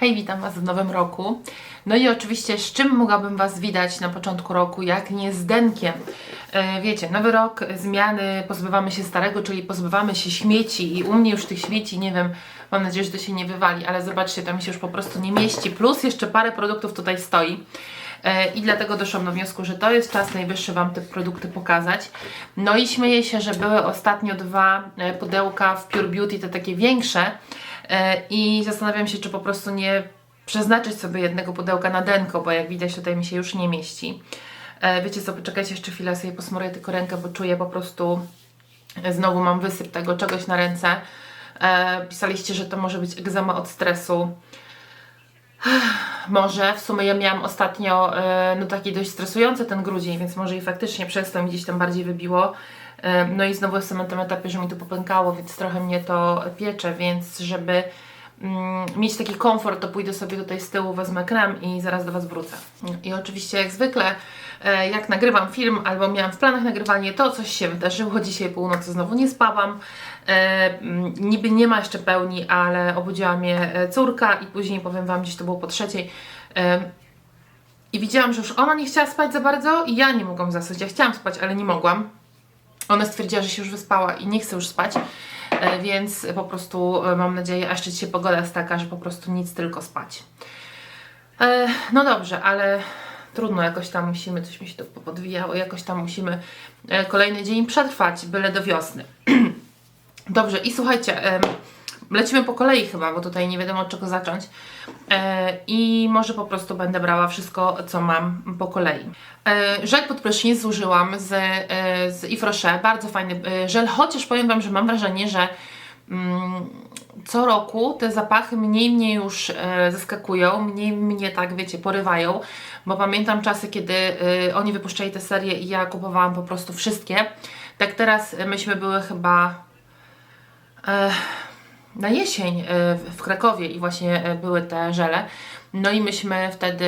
Hej, witam Was w nowym roku. No i oczywiście, z czym mogłabym Was widać na początku roku, jak nie z denkiem. E, wiecie, nowy rok, zmiany, pozbywamy się starego, czyli pozbywamy się śmieci i u mnie już tych śmieci, nie wiem, mam nadzieję, że to się nie wywali, ale zobaczcie, to mi się już po prostu nie mieści, plus jeszcze parę produktów tutaj stoi. E, I dlatego doszłam do wniosku, że to jest czas najwyższy Wam te produkty pokazać. No i śmieję się, że były ostatnio dwa e, pudełka w Pure Beauty, te takie większe, I zastanawiam się, czy po prostu nie przeznaczyć sobie jednego pudełka na denko, bo jak widać tutaj mi się już nie mieści. E, Wiecie co, poczekajcie jeszcze chwilę, sobie posmaruję tylko rękę, bo czuję po prostu, e, znowu mam wysyp tego czegoś na ręce. E, Pisaliście, że to może być egzama od stresu. Może, w sumie ja miałam ostatnio e, no taki dość stresujący ten grudzień, więc może i faktycznie przez to mi gdzieś tam bardziej wybiło. E, No i znowu jestem na tym etapie, że mi to popękało, więc trochę mnie to piecze, więc żeby mieć taki komfort, to pójdę sobie tutaj z tyłu, wezmę krem i zaraz do Was wrócę. I oczywiście jak zwykle, e, jak nagrywam film albo miałam w planach nagrywanie, to coś się wydarzyło. Dzisiaj północy znowu nie spałam. E, mm, niby nie ma jeszcze pełni, ale obudziła mnie e, córka i później powiem Wam, gdzieś to było po trzeciej. I widziałam, że już ona nie chciała spać za bardzo i ja nie mogłam zasnąć. Ja chciałam spać, ale nie mogłam. Ona stwierdziła, że się już wyspała i nie chce już spać, więc po prostu e, mam nadzieję, a jeszcze dzisiaj pogoda jest taka, że po prostu nic, tylko spać. E, No dobrze, ale trudno, jakoś tam musimy, coś mi się to podwijało, jakoś tam musimy e, kolejny dzień przetrwać, byle do wiosny. Dobrze, i słuchajcie, lecimy po kolei chyba, bo tutaj nie wiadomo od czego zacząć. E, I może po prostu będę brała wszystko, co mam po kolei. E, żel pod prysznic zużyłam z, e, z Yves Rocher, bardzo fajny żel, chociaż powiem Wam, że mam wrażenie, że mm, co roku te zapachy mniej mnie już zaskakują, mniej mnie tak, wiecie, porywają, bo pamiętam czasy, kiedy oni wypuszczali te serie i ja kupowałam po prostu wszystkie. Tak teraz myśmy były chyba e, na jesień e, w- Krakowie i właśnie e, były te żele. No i myśmy wtedy,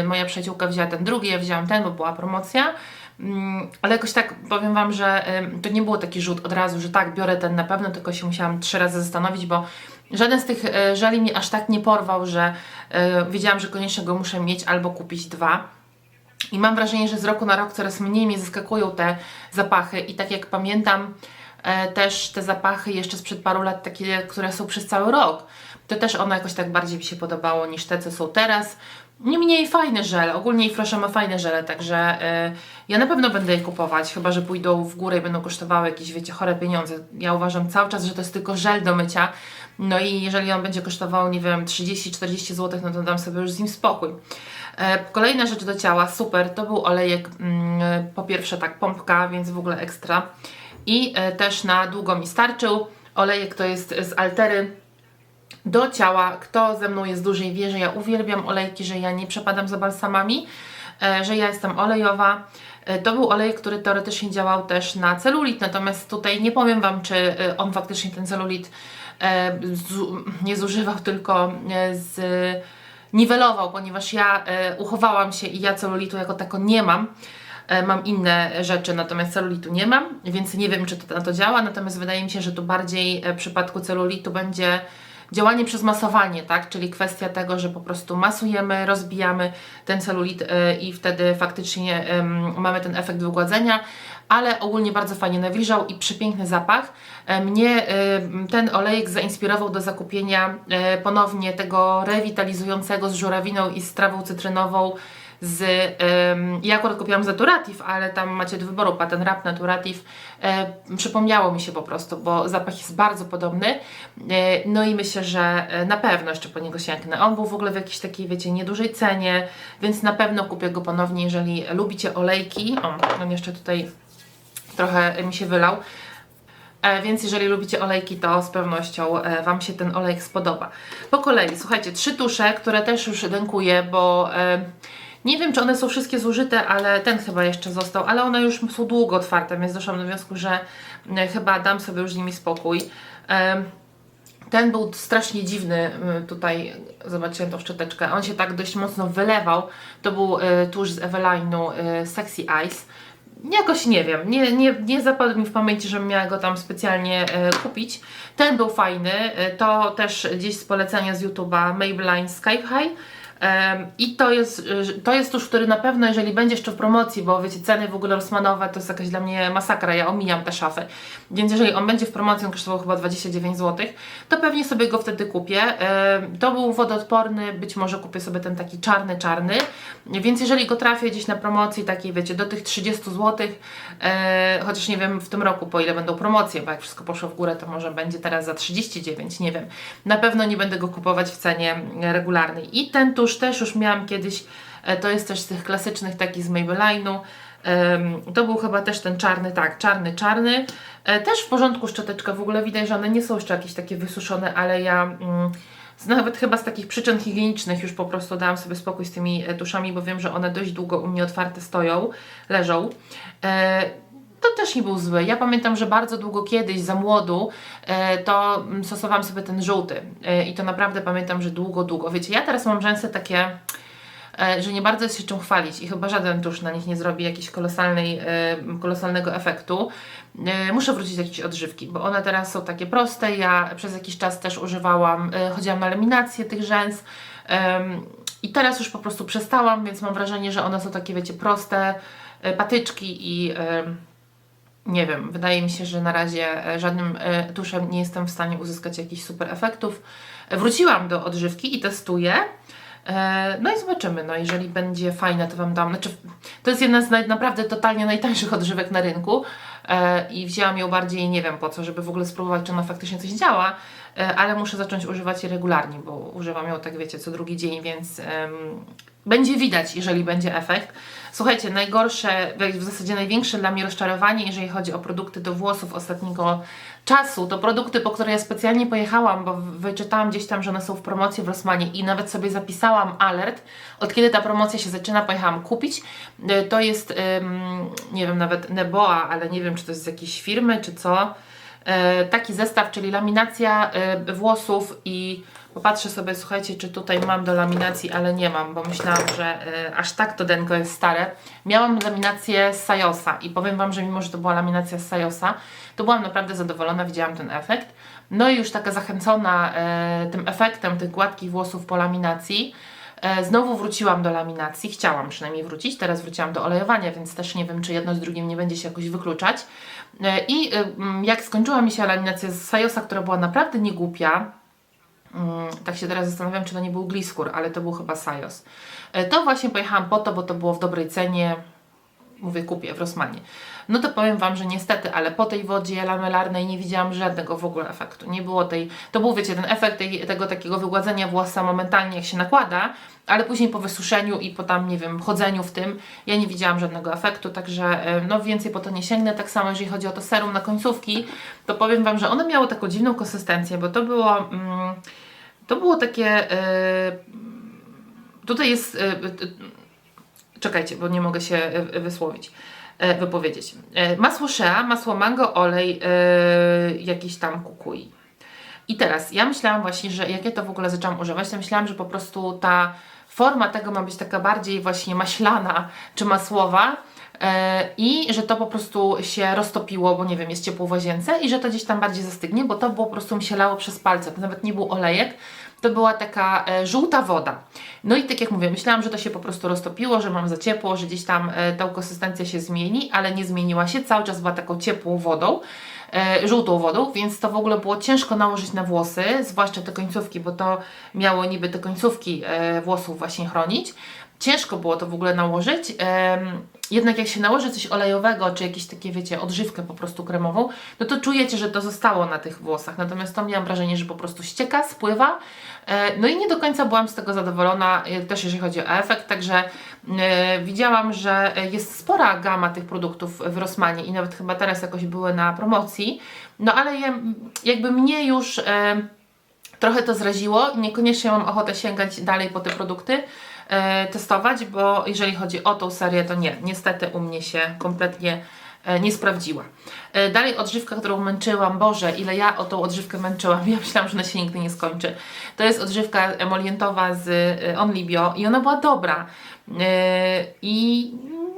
e, moja przyjaciółka wzięła ten drugi, ja wzięłam ten, bo była promocja. Mm, Ale jakoś tak powiem Wam, że to nie było taki rzut od razu, że tak, biorę ten na pewno, tylko się musiałam trzy razy zastanowić, bo żaden z tych żeli mnie aż tak nie porwał, że wiedziałam, że koniecznie go muszę mieć albo kupić dwa. I mam wrażenie, że z roku na rok coraz mniej mnie zaskakują te zapachy i tak jak pamiętam też te zapachy jeszcze sprzed paru lat, takie, które są przez cały rok, to też one jakoś tak bardziej mi się podobało niż te, co są teraz. Niemniej fajne żele, ogólnie Ifrosza ma fajne żele, także e, ja na pewno będę je kupować, chyba że pójdą w górę i będą kosztowały jakieś, wiecie, chore pieniądze. Ja uważam cały czas, że to jest tylko żel do mycia, no i jeżeli on będzie kosztował, nie wiem, 30-40 zł, no to dam sobie już z nim spokój. E, Kolejna rzecz do ciała, super, to był olejek, mm, po pierwsze tak pompka, więc w ogóle ekstra. I e, też na długo mi starczył. Olejek to jest z Altery do ciała. Kto ze mną jest dłużej wie, że ja uwielbiam olejki, że ja nie przepadam za balsamami, e, że ja jestem olejowa. E, To był olej, który teoretycznie działał też na celulit, natomiast tutaj nie powiem Wam, czy on faktycznie ten celulit nie zużywał, tylko z niwelował, ponieważ ja uchowałam się i ja celulitu jako tako nie mam. E, Mam inne rzeczy, natomiast celulitu nie mam, więc nie wiem, czy to na to działa. Natomiast wydaje mi się, że tu bardziej e, w przypadku celulitu będzie działanie przez masowanie, tak? Czyli kwestia tego, że po prostu masujemy, rozbijamy ten celulit e, i wtedy faktycznie mamy ten efekt wygładzenia, ale ogólnie bardzo fajnie nawilżał i przepiękny zapach. Mnie ten olejek zainspirował do zakupienia ponownie tego rewitalizującego z żurawiną i z trawą cytrynową z, ja akurat kupiłam z Naturative, ale tam macie do wyboru patent rap Naturative. Przypomniało mi się po prostu, bo zapach jest bardzo podobny. E, no i myślę, że e, na pewno jeszcze po niego sięgnę. On był w ogóle w jakiejś takiej, wiecie, niedużej cenie, więc na pewno kupię go ponownie, jeżeli lubicie olejki. O, on jeszcze tutaj trochę mi się wylał. E, Więc jeżeli lubicie olejki, to z pewnością Wam się ten olejek spodoba. Po kolei, słuchajcie, trzy tusze, które też już dękuję, bo nie wiem, czy one są wszystkie zużyte, ale ten chyba jeszcze został, ale one już są długo otwarte, więc doszłam do wniosku, że e, chyba dam sobie już z nimi spokój. E, ten był strasznie dziwny y, tutaj, zobaczyłem tą szczoteczkę, on się tak dość mocno wylewał. To był y, tusz z Eveline'u Sexy Eyes. jakoś nie wiem, nie, nie, nie zapadł mi w pamięci, żebym miała go tam specjalnie e, kupić. Ten był fajny, e, to też gdzieś z polecenia z YouTube'a Maybelline Sky High. I to jest, e, to jest tusz, który na pewno, jeżeli będzie jeszcze w promocji, bo wiecie, ceny w ogóle Rossmanowe to jest jakaś dla mnie masakra, ja omijam te szafy. Więc jeżeli on będzie w promocji, on kosztował chyba 29 zł, to pewnie sobie go wtedy kupię. To był wodoodporny, być może kupię sobie ten taki czarny, czarny. Więc jeżeli go trafię gdzieś na promocji takiej, wiecie, do tych 30 zł, e, chociaż nie wiem w tym roku po ile będą promocje, bo jak wszystko poszło w górę, to może będzie teraz za 39, nie wiem. Na pewno nie będę go kupować w cenie regularnej. I ten tusz też już miałam kiedyś, e, to jest też z tych klasycznych takich z Maybelline'u. To był chyba też ten czarny, tak, czarny, czarny. E, Też w porządku szczoteczka, w ogóle widać, że one nie są jeszcze jakieś takie wysuszone, ale ja mm, nawet chyba z takich przyczyn higienicznych już po prostu dałam sobie spokój z tymi e, tuszami, bo wiem, że one dość długo u mnie otwarte stoją, leżą. To też nie był zły. Ja pamiętam, że bardzo długo kiedyś, za młodu, e, to mm, stosowałam sobie ten żółty. E, I to naprawdę pamiętam, że długo, długo. Wiecie, ja teraz mam rzęsy takie, e, że nie bardzo jest się czym chwalić i chyba żaden tusz na nich nie zrobi jakiejś kolosalnej, kolosalnego efektu. Muszę wrócić do jakiejś odżywki, bo one teraz są takie proste. Ja przez jakiś czas też używałam, chodziłam na laminację tych rzęs. I teraz już po prostu przestałam, więc mam wrażenie, że one są takie, wiecie, proste patyczki i nie wiem, wydaje mi się, że na razie e, żadnym e, tuszem nie jestem w stanie uzyskać jakichś super efektów. E, Wróciłam do odżywki i testuję. No i zobaczymy, no jeżeli będzie fajne, to Wam dam. Znaczy, to jest jedna z naj, naprawdę totalnie najtańszych odżywek na rynku i wzięłam ją bardziej, nie wiem po co, żeby w ogóle spróbować, czy ona faktycznie coś działa, ale muszę zacząć używać jej regularnie, bo używam ją tak, wiecie, co drugi dzień, więc em, będzie widać, jeżeli będzie efekt. Słuchajcie, najgorsze, w zasadzie największe dla mnie rozczarowanie, jeżeli chodzi o produkty do włosów ostatniego czasu, to produkty, po które ja specjalnie pojechałam, bo wyczytałam gdzieś tam, że one są w promocji w Rossmanie i nawet sobie zapisałam alert, od kiedy ta promocja się zaczyna, pojechałam kupić. Y, To jest, ym, nie wiem, nawet Neboa, ale nie wiem, czy to jest z jakiejś firmy, czy co. E, taki zestaw, czyli laminacja e, włosów i popatrzę sobie, słuchajcie, czy tutaj mam do laminacji, ale nie mam, bo myślałam, że e, aż tak to denko jest stare. Miałam laminację z Sajosa i powiem Wam, że mimo, że to była laminacja z Sajosa, to byłam naprawdę zadowolona, widziałam ten efekt. No i już taka zachęcona tym efektem tych gładkich włosów po laminacji, Znowu wróciłam do laminacji, chciałam przynajmniej wrócić, teraz wróciłam do olejowania, więc też nie wiem, czy jedno z drugim nie będzie się jakoś wykluczać. E, I e, jak skończyła mi się laminacja z Sajosa, która była naprawdę niegłupia, mm, tak się teraz zastanawiam, czy to nie był Gliskur, ale to był chyba Sajos, e, to właśnie pojechałam po to, bo to było w dobrej cenie, mówię kupię w Rossmanie. No to powiem Wam, że niestety, ale po tej wodzie lamelarnej nie widziałam żadnego w ogóle efektu. Nie było tej, to był wiecie, ten efekt tej, tego takiego wygładzenia włosa momentalnie jak się nakłada, ale później po wysuszeniu i po tam, nie wiem, chodzeniu w tym, ja nie widziałam żadnego efektu, także e, no więcej po to nie sięgnę. Tak samo jeżeli chodzi o to serum na końcówki, to powiem Wam, że one miało taką dziwną konsystencję, bo to było, mm, to było takie, e, tutaj jest, e, czekajcie, bo nie mogę się wysłowić, wypowiedzieć. E, Masło shea, masło mango, olej, e, jakiś tam kukui. I teraz, ja myślałam właśnie, że jak ja to w ogóle zaczęłam używać, to myślałam, że po prostu ta forma tego ma być taka bardziej właśnie maślana czy masłowa, e, i że to po prostu się roztopiło, bo nie wiem, jest ciepło w łazience i że to gdzieś tam bardziej zastygnie, bo to było po prostu mi się lało przez palce, to nawet nie był olejek, to była taka e, żółta woda. No i tak jak mówię, myślałam, że to się po prostu roztopiło, że mam za ciepło, że gdzieś tam e, ta konsystencja się zmieni, ale nie zmieniła się, cały czas była taką ciepłą wodą, e, żółtą wodą, więc to w ogóle było ciężko nałożyć na włosy, zwłaszcza te końcówki, bo to miało niby te końcówki włosów właśnie chronić. Ciężko było to w ogóle nałożyć. Jednak jak się nałoży coś olejowego, czy jakieś takie, wiecie, odżywkę po prostu kremową, no to czujecie, że to zostało na tych włosach. Natomiast to miałam wrażenie, że po prostu ścieka, spływa. E, No i nie do końca byłam z tego zadowolona, e, też jeżeli chodzi o efekt, także e, widziałam, że jest spora gama tych produktów w Rossmanie i nawet chyba teraz jakoś były na promocji. No ale jakby mnie już trochę to zraziło niekoniecznie mam ochotę sięgać dalej po te produkty, testować, bo jeżeli chodzi o tą serię, to nie, niestety u mnie się kompletnie e, nie sprawdziła. E, dalej odżywka, którą męczyłam, Boże, ile ja o tą odżywkę męczyłam, ja myślałam, że ona się nigdy nie skończy. To jest odżywka emolientowa z e, Only Bio i ona była dobra. E, I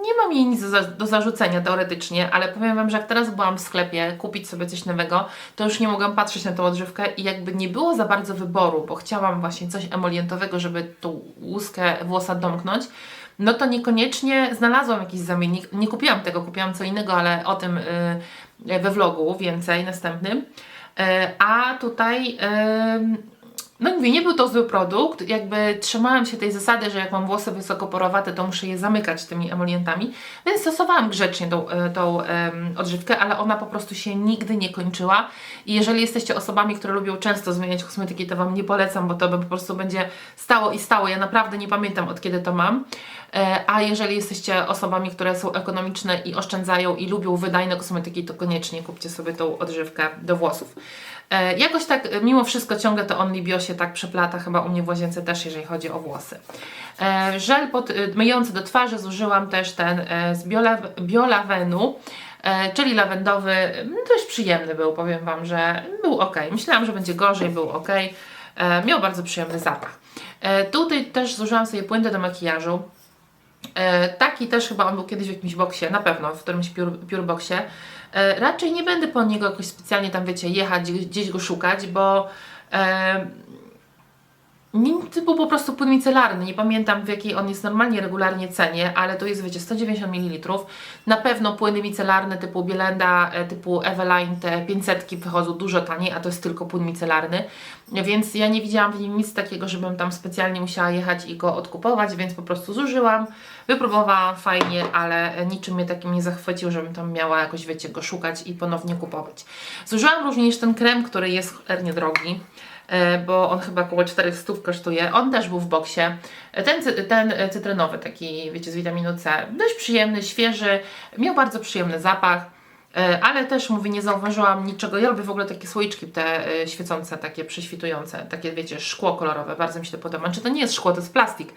nie mam jej nic do, za- do zarzucenia teoretycznie, ale powiem Wam, że jak teraz byłam w sklepie kupić sobie coś nowego, to już nie mogłam patrzeć na tą odżywkę i jakby nie było za bardzo wyboru, bo chciałam właśnie coś emolientowego, żeby tą łuskę włosa domknąć, no to niekoniecznie znalazłam jakiś zamiennik. Nie kupiłam tego, kupiłam co innego, ale o tym y, we vlogu więcej następnym. Y, a tutaj y, no mówię, nie był to zły produkt, jakby trzymałam się tej zasady, że jak mam włosy wysokoporowate, to muszę je zamykać tymi emolientami, więc stosowałam grzecznie tą, e, tą em, odżywkę, ale ona po prostu się nigdy nie kończyła. I jeżeli jesteście osobami, które lubią często zmieniać kosmetyki, to Wam nie polecam, bo to po prostu będzie stało i stało, ja naprawdę nie pamiętam od kiedy to mam, E, a jeżeli jesteście osobami, które są ekonomiczne i oszczędzają i lubią wydajne kosmetyki, to koniecznie kupcie sobie tą odżywkę do włosów. E, Jakoś tak, e, mimo wszystko ciągle to Only Bio się tak przeplata, chyba u mnie w łazience też, jeżeli chodzi o włosy. E, Żel pod, myjący do twarzy zużyłam też ten z Biolaw- Biolawenu, czyli lawendowy, mm, dość przyjemny był, powiem Wam, że był ok. Myślałam, że będzie gorzej, był ok. Miał bardzo przyjemny zapach. Tutaj też zużyłam sobie płyn do makijażu. E, taki też chyba on był kiedyś w jakimś boksie, na pewno, w którymś piór, piórboksie. E, raczej nie będę po niego jakoś specjalnie tam, wiecie, jechać, gdzieś, gdzieś go szukać, bo był po prostu płyn micelarny. Nie pamiętam w jakiej on jest normalnie, regularnie cenie, ale to jest, wiecie, 190 ml. Na pewno płyny micelarne typu Bielenda, e, typu Eveline, te 500 wychodzą dużo taniej, a to jest tylko płyn micelarny. Więc ja nie widziałam w nim nic takiego, żebym tam specjalnie musiała jechać i go odkupować, więc po prostu zużyłam, wypróbowałam fajnie, ale niczym mnie takim nie zachwycił, żebym tam miała jakoś, wiecie, go szukać i ponownie kupować. Zużyłam również ten krem, który jest cholernie drogi bo on chyba około 400 kosztuje. On też był w boksie. E, Ten, ten e, cytrynowy, taki wiecie, z witaminą C, dość przyjemny, świeży, miał bardzo przyjemny zapach. E, Ale też mówię, nie zauważyłam niczego. Ja lubię w ogóle takie słoiczki, te e, świecące, takie prześwitujące, takie wiecie, szkło kolorowe. Bardzo mi się to podoba. Czy to nie jest szkło, to jest plastik,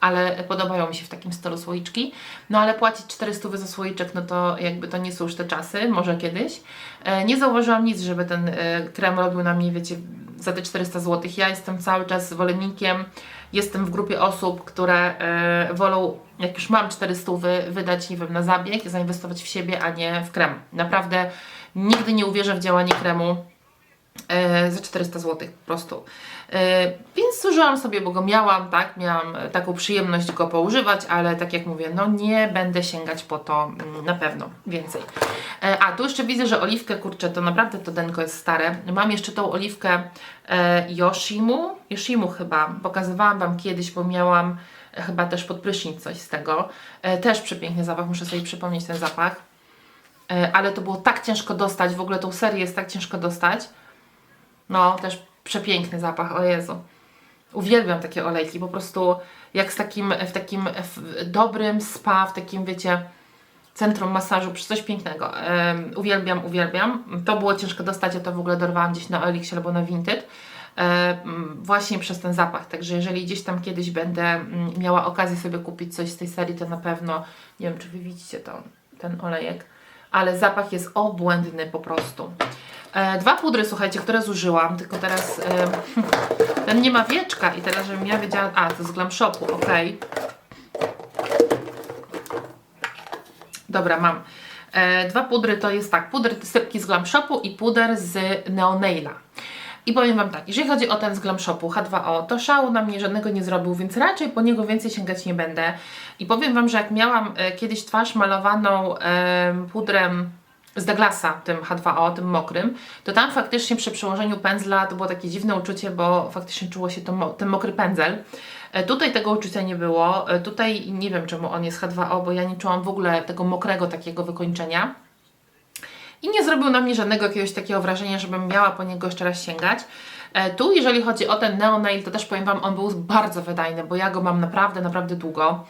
ale podobają mi się w takim stylu słoiczki. No ale płacić 400 za słoiczek, no to jakby to nie są już te czasy, może kiedyś. E, Nie zauważyłam nic, żeby ten krem robił na mnie, wiecie, za te 400 zł. Ja jestem cały czas zwolennikiem, jestem w grupie osób, które wolą, jak już mam 400 wy, wydać, nie wiem, na zabieg, zainwestować w siebie, a nie w krem. Naprawdę nigdy nie uwierzę w działanie kremu e, za 400 zł po prostu. E, więc zużyłam sobie, bo go miałam, tak, miałam e, taką przyjemność go poużywać, ale tak jak mówię, no nie będę sięgać po to mm, na pewno więcej. E, a tu jeszcze widzę, że oliwkę, kurczę, to naprawdę to denko jest stare. Mam jeszcze tą oliwkę e, Yoshimu, Yoshimu chyba, pokazywałam Wam kiedyś, bo miałam chyba też pod prysznic coś z tego. E, też przepiękny zapach, muszę sobie przypomnieć ten zapach. E, ale to było tak ciężko dostać, w ogóle tą serię jest tak ciężko dostać. No, też przepiękny zapach, o Jezu. Uwielbiam takie olejki, po prostu jak z takim, w takim w dobrym spa, w takim, wiecie, centrum masażu, przy coś pięknego. Uwielbiam, uwielbiam. To było ciężko dostać, ja to w ogóle dorwałam gdzieś na Elixie albo na Vinted. Em, właśnie przez ten zapach, także jeżeli gdzieś tam kiedyś będę miała okazję sobie kupić coś z tej serii, to na pewno, nie wiem czy Wy widzicie to, ten olejek, ale zapach jest obłędny po prostu. E, dwa pudry, słuchajcie, które zużyłam, tylko teraz em, ten nie ma wieczka i teraz, żebym ja wiedziała, a to z Glam Shopu, okej. Dobra, mam. E, dwa pudry to jest tak, puder sypki z Glam Shopu i puder z Neonaila. I powiem Wam tak, jeżeli chodzi o ten z Glam Shopu H2O, to szału na mnie żadnego nie zrobił, więc raczej po niego więcej sięgać nie będę. I powiem Wam, że jak miałam e, kiedyś twarz malowaną em, pudrem z Douglasa, tym H2O, tym mokrym, to tam faktycznie przy przełożeniu pędzla to było takie dziwne uczucie, bo faktycznie czuło się to ten mokry pędzel. E, Tutaj tego uczucia nie było. E, Tutaj nie wiem czemu on jest H2O, bo ja nie czułam w ogóle tego mokrego takiego wykończenia. I nie zrobił na mnie żadnego jakiegoś takiego wrażenia, żebym miała po niego jeszcze raz sięgać. E, Tu, jeżeli chodzi o ten Neonail, to też powiem Wam, on był bardzo wydajny, bo ja go mam naprawdę, naprawdę długo.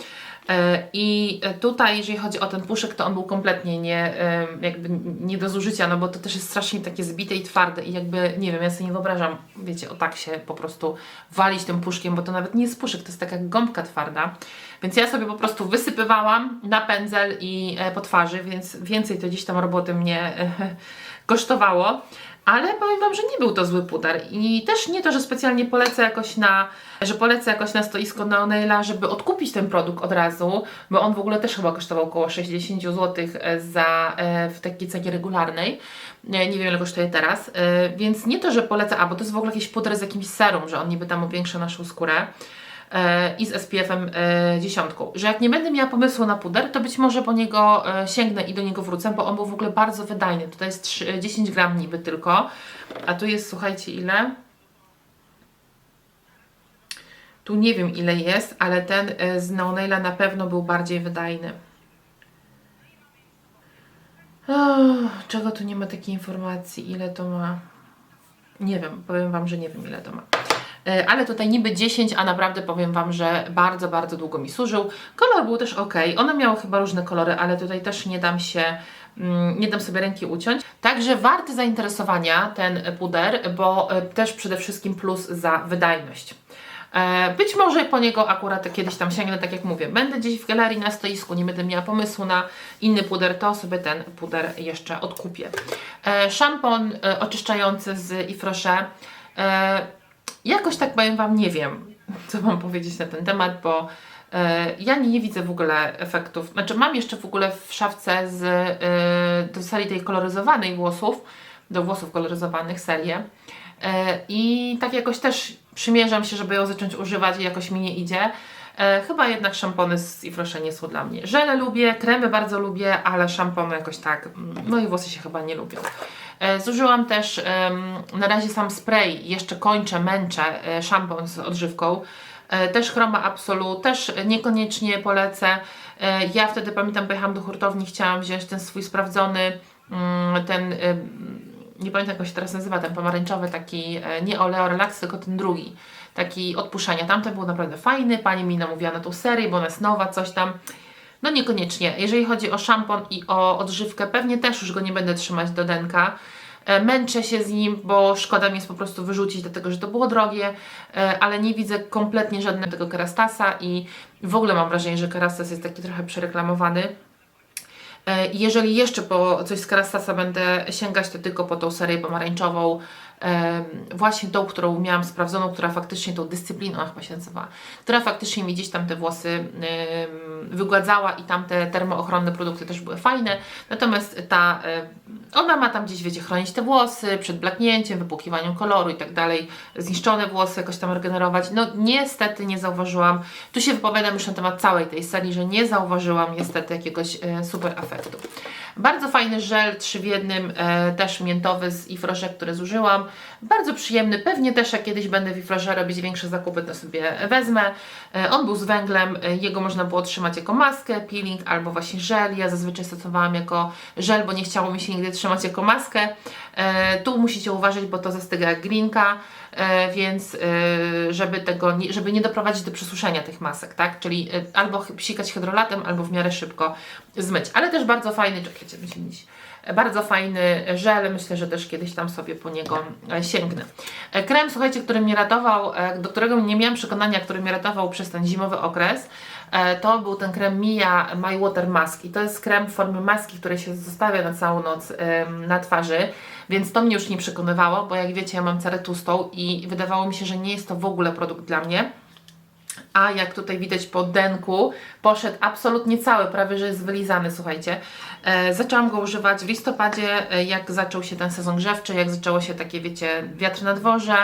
E, I tutaj, jeżeli chodzi o ten puszek, to on był kompletnie nie, e, jakby nie do zużycia, no bo to też jest strasznie takie zbite i twarde i jakby, nie wiem, ja sobie nie wyobrażam, wiecie, o tak się po prostu walić tym puszkiem, bo to nawet nie jest puszek, to jest taka gąbka twarda. Więc ja sobie po prostu wysypywałam na pędzel i e, po twarzy, więc więcej to gdzieś tam roboty mnie kosztowało. Ale powiem Wam, że nie był to zły puder i też nie to, że specjalnie polecę jakoś na, że polecę jakoś na stoisko Neonaila, żeby odkupić ten produkt od razu, bo on w ogóle też chyba kosztował około 60 zł za, e, w takiej cenie regularnej. Nie, nie wiem ile kosztuje teraz, e, więc nie to, że polecę, a bo to jest w ogóle jakiś puder z jakimś serum, że on niby tam powiększa naszą skórę e, i z SPF-em e, dziesiątką, że jak nie będę miała pomysłu na puder, to być może po niego e, sięgnę i do niego wrócę, bo on był w ogóle bardzo wydajny. Tutaj jest 3, 10 gram niby tylko, a tu jest, słuchajcie, ile? Tu nie wiem ile jest, ale ten e, z Neonaila na pewno był bardziej wydajny. O, czego tu nie ma takiej informacji, ile to ma? Nie wiem, powiem Wam, że nie wiem ile to ma. E, Ale tutaj niby 10, a naprawdę powiem Wam, że bardzo, bardzo długo mi służył. Kolor był też ok. One miały chyba różne kolory, ale tutaj też nie dam się, mm, nie dam sobie ręki uciąć. Także warty zainteresowania ten puder, bo e, też przede wszystkim plus za wydajność. E, Być może po niego akurat kiedyś tam sięgnę, tak jak mówię. Będę gdzieś w galerii na stoisku, nie będę miała pomysłu na inny puder, to sobie ten puder jeszcze odkupię. E, Szampon e, oczyszczający z Ifrosze. Jakoś tak powiem Wam, nie wiem, co mam powiedzieć na ten temat, bo ja nie, nie widzę w ogóle efektów. Znaczy, mam jeszcze w ogóle w szafce z, do serii tej koloryzowanej włosów, do włosów koloryzowanych serię. E, I tak jakoś też przymierzam się, żeby ją zacząć używać i jakoś mi nie idzie. E, chyba jednak szampony z Ifrosze nie są dla mnie. Żele lubię, kremy bardzo lubię, ale szampony jakoś tak, mm, no i włosy się chyba nie lubią. E, Zużyłam też na razie sam spray, jeszcze kończę, męczę szampon z odżywką. Też Chroma Absolu, też niekoniecznie polecę. Ja wtedy pamiętam, pojechałam do hurtowni, chciałam wziąć ten swój sprawdzony, mm, ten, nie pamiętam jak się teraz nazywa, ten pomarańczowy, taki e, nie Oleo Relax, tylko ten drugi, taki odpuszczania. Tamten był naprawdę fajny, pani mi namówiła na tą serię, bo ona jest nowa, coś tam. No niekoniecznie. Jeżeli chodzi o szampon i o odżywkę, pewnie też już go nie będę trzymać do denka. E, Męczę się z nim, bo szkoda mi jest po prostu wyrzucić, dlatego że to było drogie, e, ale nie widzę kompletnie żadnego kerastasa i w ogóle mam wrażenie, że kerastas jest taki trochę przereklamowany. E, Jeżeli jeszcze po coś z Kerastasa będę sięgać, to tylko po tą serię pomarańczową, właśnie tą, którą miałam sprawdzoną, która faktycznie tą dyscypliną, chyba się nazywa, która faktycznie mi gdzieś tam te włosy wygładzała i tam te termoochronne produkty też były fajne. Natomiast ta, ona ma tam gdzieś, wiecie, chronić te włosy przed blaknięciem, wypłukiwaniem koloru i tak dalej, zniszczone włosy jakoś tam regenerować. No niestety nie zauważyłam, tu się wypowiadam już na temat całej tej serii, że nie zauważyłam niestety jakiegoś e, super efektu. Bardzo fajny żel 3 w jednym, e, też miętowy z Ifrosze, który zużyłam. Bardzo przyjemny, pewnie też jak kiedyś będę w Ifrosze robić większe zakupy, to sobie wezmę. E, on był z węglem, e, jego można było trzymać jako maskę, peeling albo właśnie żel. Ja zazwyczaj stosowałam jako żel, bo nie chciało mi się nigdy trzymać jako maskę. E, tu musicie uważać, bo to zastyga jak glinka, więc żeby tego, żeby nie doprowadzić do przesuszenia tych masek, tak? Czyli albo psikać hydrolatem, albo w miarę szybko zmyć. Ale też bardzo fajny, czekajcie, będziemy dziś. Bardzo fajny żel, myślę, że też kiedyś tam sobie po niego e, sięgnę. E, Krem, słuchajcie, który mnie ratował, e, do którego nie miałam przekonania, który mnie ratował przez ten zimowy okres, to był ten krem Mia My Water Mask i to jest krem w formie maski, który się zostawia na całą noc na twarzy, więc to mnie już nie przekonywało, bo jak wiecie, ja mam cerę tłustą i wydawało mi się, że nie jest to w ogóle produkt dla mnie. A jak tutaj widać po denku, poszedł absolutnie cały, prawie że jest wylizany, słuchajcie. E, zaczęłam go używać w listopadzie, e, jak zaczął się ten sezon grzewczy, jak zaczęło się takie, wiecie, wiatr na dworze,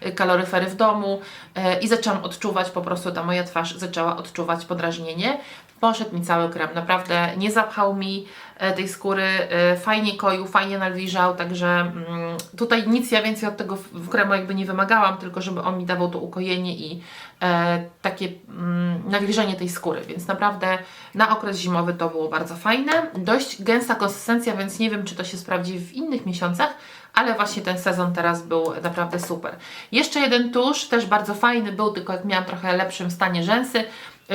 e, kaloryfery w domu e, i zaczęłam odczuwać, po prostu ta moja twarz zaczęła odczuwać podrażnienie. Poszedł mi cały krem, naprawdę nie zapchał mi e, tej skóry, e, fajnie koił, fajnie nawilżał, także mm, tutaj nic ja więcej od tego kremu jakby nie wymagałam, tylko żeby on mi dawał to ukojenie i e, takie mm, nawilżenie tej skóry, więc naprawdę na okres zimowy to było bardzo fajne. Dość gęsta konsystencja, więc nie wiem, czy to się sprawdzi w innych miesiącach, ale właśnie ten sezon teraz był naprawdę super. Jeszcze jeden tusz, też bardzo fajny był, tylko jak miałam trochę lepszym stanie rzęsy,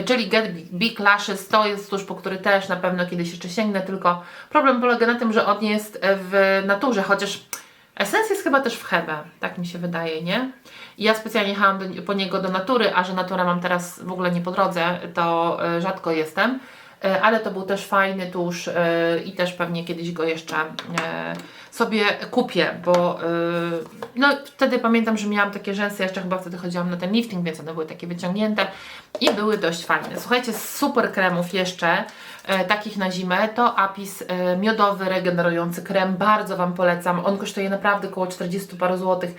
czyli Get Big Lashes, to jest tusz, po który też na pewno kiedyś jeszcze sięgnę, tylko problem polega na tym, że on jest w naturze, chociaż Essence jest chyba też w Hebe, tak mi się wydaje, nie? Ja specjalnie jechałam do, po niego do natury, a że natura mam teraz w ogóle nie po drodze, to e, rzadko jestem. E, ale to był też fajny tusz e, i też pewnie kiedyś go jeszcze e, sobie kupię, bo no wtedy pamiętam, że miałam takie rzęsy, jeszcze chyba wtedy chodziłam na ten lifting, więc one były takie wyciągnięte i były dość fajne. Słuchajcie, super kremów jeszcze, takich na zimę, to Apis miodowy, regenerujący krem, bardzo Wam polecam. On kosztuje naprawdę około 40 paru złotych,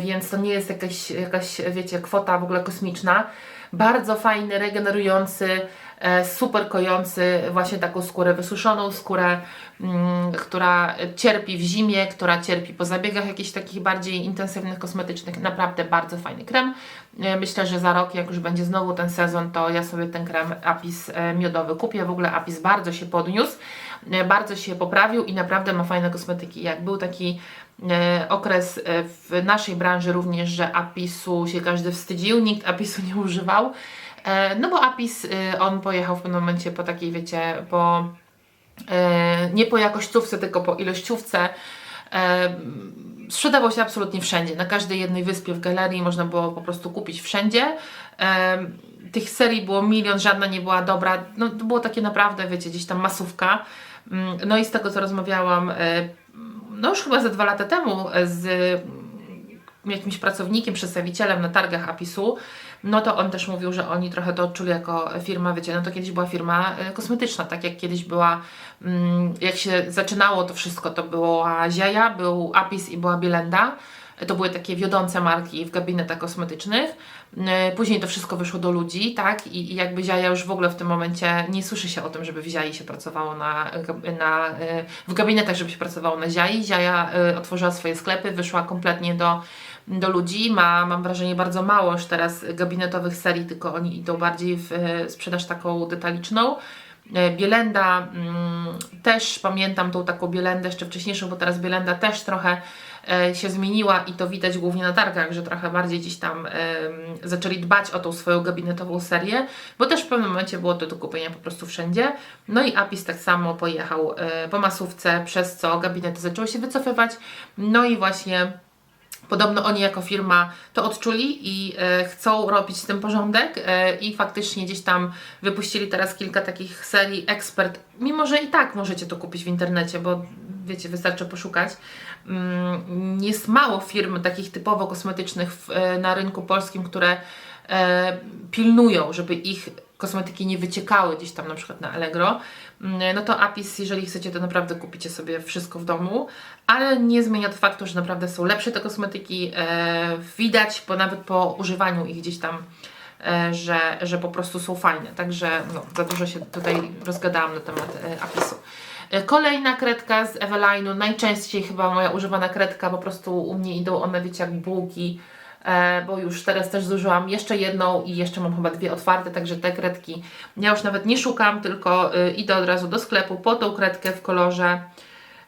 więc to nie jest jakaś, jakaś, wiecie, kwota w ogóle kosmiczna. Bardzo fajny, regenerujący, super kojący właśnie taką skórę, wysuszoną skórę, mm, która cierpi w zimie, która cierpi po zabiegach jakichś takich bardziej intensywnych, kosmetycznych. Naprawdę bardzo fajny krem. E, Myślę, że za rok, jak już będzie znowu ten sezon, to ja sobie ten krem Apis e, miodowy kupię. W ogóle Apis bardzo się podniósł, e, bardzo się poprawił i naprawdę ma fajne kosmetyki. Jak był taki e, okres e, w naszej branży również, że Apisu się każdy wstydził, nikt Apisu nie używał. E, No bo Apis, e, on pojechał w pewnym momencie po takiej, wiecie, po e, nie po jakościówce, tylko po ilościówce. E, Sprzedawał się absolutnie wszędzie, na każdej jednej wyspie w galerii można było po prostu kupić wszędzie. Tych serii było milion, żadna nie była dobra. No, to było takie naprawdę, wiecie, gdzieś tam masówka. Mm, No i z tego co rozmawiałam, no już chyba ze dwa lata temu z jakimś pracownikiem, przedstawicielem na targach Apisu, no to on też mówił, że oni trochę to odczuli jako firma, wiecie, no to kiedyś była firma e, kosmetyczna, tak jak kiedyś była, mm, jak się zaczynało to wszystko, to była Ziaja, był Apis i była Bielenda, to były takie wiodące marki w gabinetach kosmetycznych. E, Później to wszystko wyszło do ludzi, tak? I, i jakby Ziaja już w ogóle w tym momencie nie słyszy się o tym, żeby w Ziai się pracowało na, na, e, w gabinetach, żeby się pracowało na Ziai. Ziaja otworzyła swoje sklepy, wyszła kompletnie do, do ludzi. Ma, mam wrażenie, bardzo mało już teraz gabinetowych serii, tylko oni idą bardziej w e, sprzedaż taką detaliczną. E, Bielenda mm, też pamiętam tą taką Bielendę jeszcze wcześniejszą, bo teraz Bielenda też trochę e, się zmieniła i to widać głównie na targach, że trochę bardziej gdzieś tam zaczęli dbać o tą swoją gabinetową serię, bo też w pewnym momencie było to do kupienia po prostu wszędzie. No i Apis tak samo pojechał po masówce, przez co gabinety zaczęły się wycofywać. No i właśnie Podobno oni jako firma to odczuli i e, chcą robić z tym porządek e, i faktycznie gdzieś tam wypuścili teraz kilka takich serii ekspert, mimo że i tak możecie to kupić w internecie, bo wiecie, wystarczy poszukać. Mm, Jest mało firm takich typowo kosmetycznych w, e, na rynku polskim, które e, pilnują, żeby ich kosmetyki nie wyciekały gdzieś tam na przykład na Allegro, no to Apis, jeżeli chcecie, to naprawdę kupicie sobie wszystko w domu, ale nie zmienia to faktu, że naprawdę są lepsze te kosmetyki, e, widać, bo nawet po używaniu ich gdzieś tam, e, że, że po prostu są fajne, także no, za dużo się tutaj rozgadałam na temat e, Apisu. Kolejna kredka z Eveline'u, najczęściej chyba moja używana kredka, po prostu u mnie idą one, wiecie, jak bułki, bo już teraz też zużyłam jeszcze jedną i jeszcze mam chyba dwie otwarte, także te kredki ja już nawet nie szukam, tylko y, idę od razu do sklepu po tą kredkę w kolorze,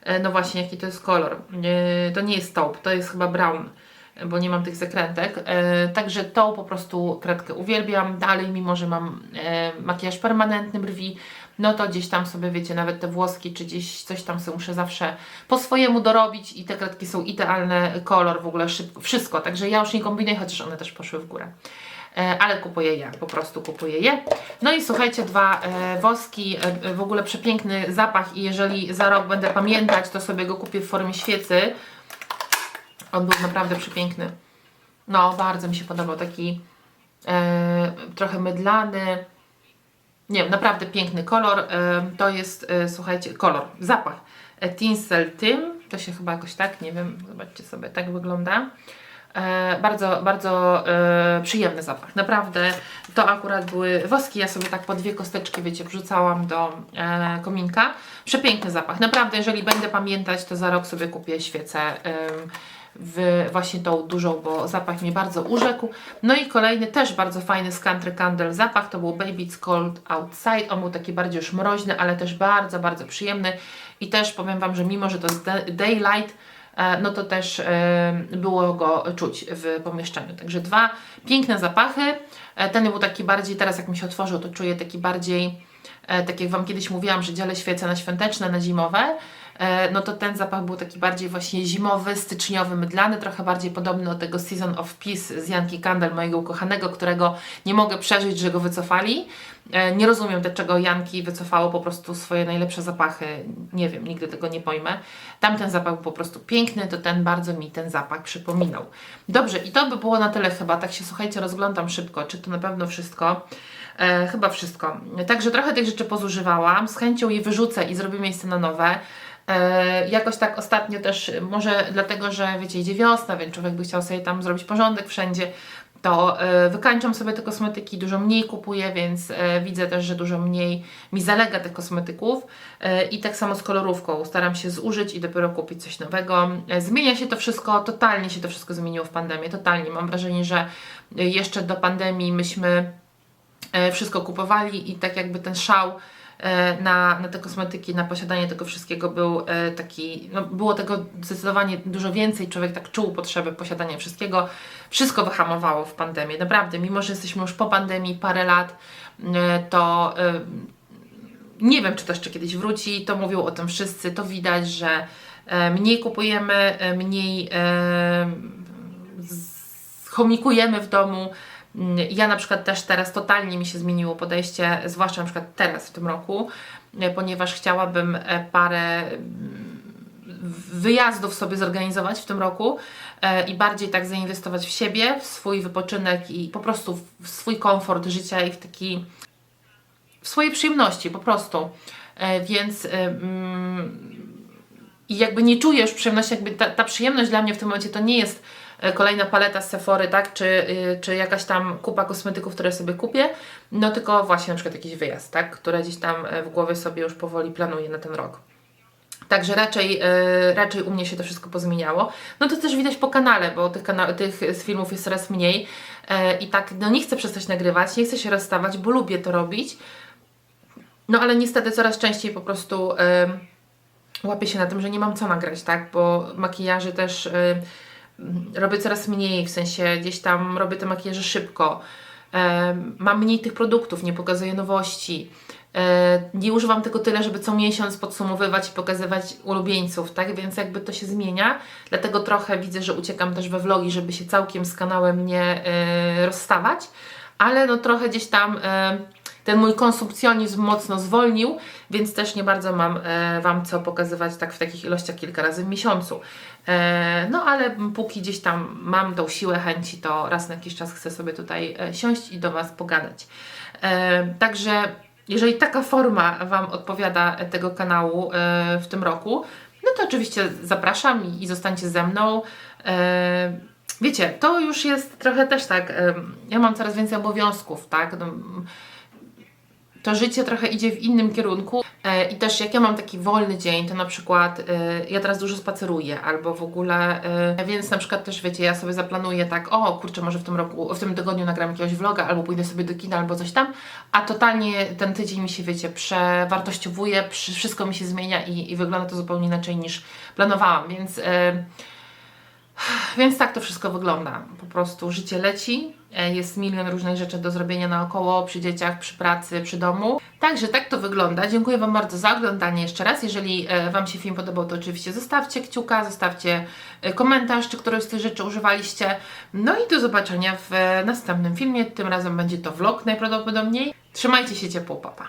e, no właśnie jaki to jest kolor, E, to nie jest taupe, to jest chyba brown, e, bo nie mam tych zakrętek, e, także tą po prostu kredkę uwielbiam, dalej mimo, że mam e, makijaż permanentny brwi, no to gdzieś tam sobie, wiecie, nawet te włoski, czy gdzieś coś tam sobie muszę zawsze po swojemu dorobić i te kredki są idealne, kolor w ogóle, szybko, wszystko, także ja już nie kombinuję, chociaż one też poszły w górę. E, ale kupuję je, po prostu kupuję je. No i słuchajcie, dwa e, woski, e, w ogóle przepiękny zapach i jeżeli za rok będę pamiętać, to sobie go kupię w formie świecy. On był naprawdę przepiękny. No, bardzo mi się podobał, taki e, trochę mydlany. Nie wiem, naprawdę piękny kolor. E, to jest, e, słuchajcie, kolor, zapach. E, Tinsel Tym, to się chyba jakoś tak, nie wiem, zobaczcie sobie, tak wygląda. E, bardzo, bardzo e, przyjemny zapach. Naprawdę to akurat były woski. Ja sobie tak po dwie kosteczki, wiecie, wrzucałam do e, kominka. Przepiękny zapach. Naprawdę, jeżeli będę pamiętać, to za rok sobie kupię świecę em, w właśnie tą dużą, bo zapach mnie bardzo urzekł. No i kolejny też bardzo fajny z Country Candle zapach, to był Baby It's Cold Outside. On był taki bardziej już mroźny, ale też bardzo, bardzo przyjemny. I też powiem Wam, że mimo, że to jest da- daylight, e, no to też e, było go czuć w pomieszczeniu. Także dwa piękne zapachy. E, Ten był taki bardziej, teraz jak mi się otworzył, to czuję taki bardziej, e, tak jak Wam kiedyś mówiłam, że dzielę świece na świąteczne, na zimowe. E, no to ten zapach był taki bardziej właśnie zimowy, styczniowy, mydlany, trochę bardziej podobny do tego Season of Peace z Janki Kandel, mojego ukochanego, którego nie mogę przeżyć, że go wycofali. E, Nie rozumiem, dlaczego Janki wycofało po prostu swoje najlepsze zapachy. Nie wiem, nigdy tego nie pojmę. Tamten zapach był po prostu piękny, to ten bardzo mi ten zapach przypominał. Dobrze, i to by było na tyle chyba. Tak się słuchajcie, rozglądam szybko, czy to na pewno wszystko. E, chyba wszystko. Także trochę tych rzeczy pozużywałam. Z chęcią je wyrzucę i zrobię miejsce na nowe. E, jakoś tak ostatnio też, może dlatego, że wiecie, idzie wiosna, więc człowiek by chciał sobie tam zrobić porządek wszędzie, to e, wykańczam sobie te kosmetyki, dużo mniej kupuję, więc e, widzę też, że dużo mniej mi zalega tych kosmetyków e, i tak samo z kolorówką. Staram się zużyć i dopiero kupić coś nowego. E, zmienia się to wszystko, totalnie się to wszystko zmieniło w pandemii, totalnie. Mam wrażenie, że jeszcze do pandemii myśmy e, wszystko kupowali i tak jakby ten szał na, na te kosmetyki, na posiadanie tego wszystkiego był e, taki, no było tego zdecydowanie dużo więcej, człowiek tak czuł potrzebę posiadania wszystkiego. Wszystko wyhamowało w pandemii, naprawdę, mimo że jesteśmy już po pandemii parę lat, e, to e, nie wiem, czy to jeszcze kiedyś wróci, to mówią o tym wszyscy, to widać, że e, mniej kupujemy, e, mniej e, chomikujemy w domu. Ja na przykład też teraz totalnie mi się zmieniło podejście, zwłaszcza na przykład teraz w tym roku, e, ponieważ chciałabym e, parę mm, wyjazdów sobie zorganizować w tym roku e, i bardziej tak zainwestować w siebie, w swój wypoczynek i po prostu w swój komfort życia i w taki w swojej przyjemności po prostu. Więc mm, i jakby nie czuję już przyjemności, jakby ta, ta przyjemność dla mnie w tym momencie to nie jest kolejna paleta z Sephory, tak, czy, y, czy jakaś tam kupa kosmetyków, które sobie kupię, no tylko właśnie na przykład jakiś wyjazd, tak, które gdzieś tam e, w głowie sobie już powoli planuję na ten rok. Także raczej, e, raczej u mnie się to wszystko pozmieniało. No to też widać po kanale, bo tych, kana- tych filmów jest coraz mniej e, i tak, no nie chcę przestać nagrywać, nie chcę się rozstawać, bo lubię to robić, no ale niestety coraz częściej po prostu łapię się na tym, że nie mam co nagrać, tak? Bo makijaży też robię coraz mniej, w sensie gdzieś tam robię te makijaże szybko. Em, mam mniej tych produktów, nie pokazuję nowości. E, nie używam tego tyle, żeby co miesiąc podsumowywać i pokazywać ulubieńców, tak? Więc jakby to się zmienia. Dlatego trochę widzę, że uciekam też we vlogi, żeby się całkiem z kanałem nie e, rozstawać. Ale no trochę gdzieś tam e, ten mój konsumpcjonizm mocno zwolnił, więc też nie bardzo mam e, Wam co pokazywać tak w takich ilościach kilka razy w miesiącu. E, no ale póki gdzieś tam mam tą siłę chęci, to raz na jakiś czas chcę sobie tutaj e, siąść i do Was pogadać. E, także jeżeli taka forma Wam odpowiada tego kanału e, w tym roku, no to oczywiście zapraszam i, i zostańcie ze mną. E, wiecie, to już jest trochę też tak, ja mam coraz więcej obowiązków, tak? No, to życie trochę idzie w innym kierunku e, i też jak ja mam taki wolny dzień, to na przykład e, ja teraz dużo spaceruję albo w ogóle, e, więc na przykład też wiecie, ja sobie zaplanuję tak, o kurczę, może w tym roku, w tym tygodniu nagram jakiegoś vloga albo pójdę sobie do kina albo coś tam, a totalnie ten tydzień mi się, wiecie, przewartościowuje, wszystko mi się zmienia i, i wygląda to zupełnie inaczej niż planowałam, więc... Więc tak to wszystko wygląda. Po prostu życie leci, jest milion różnych rzeczy do zrobienia naokoło, przy dzieciach, przy pracy, przy domu. Także tak to wygląda. Dziękuję Wam bardzo za oglądanie jeszcze raz. Jeżeli e, Wam się film podobał, to oczywiście zostawcie kciuka, zostawcie e, komentarz, czy któreś z tych rzeczy używaliście. No i do zobaczenia w e, następnym filmie. Tym razem będzie to vlog najprawdopodobniej. Trzymajcie się ciepło, papa.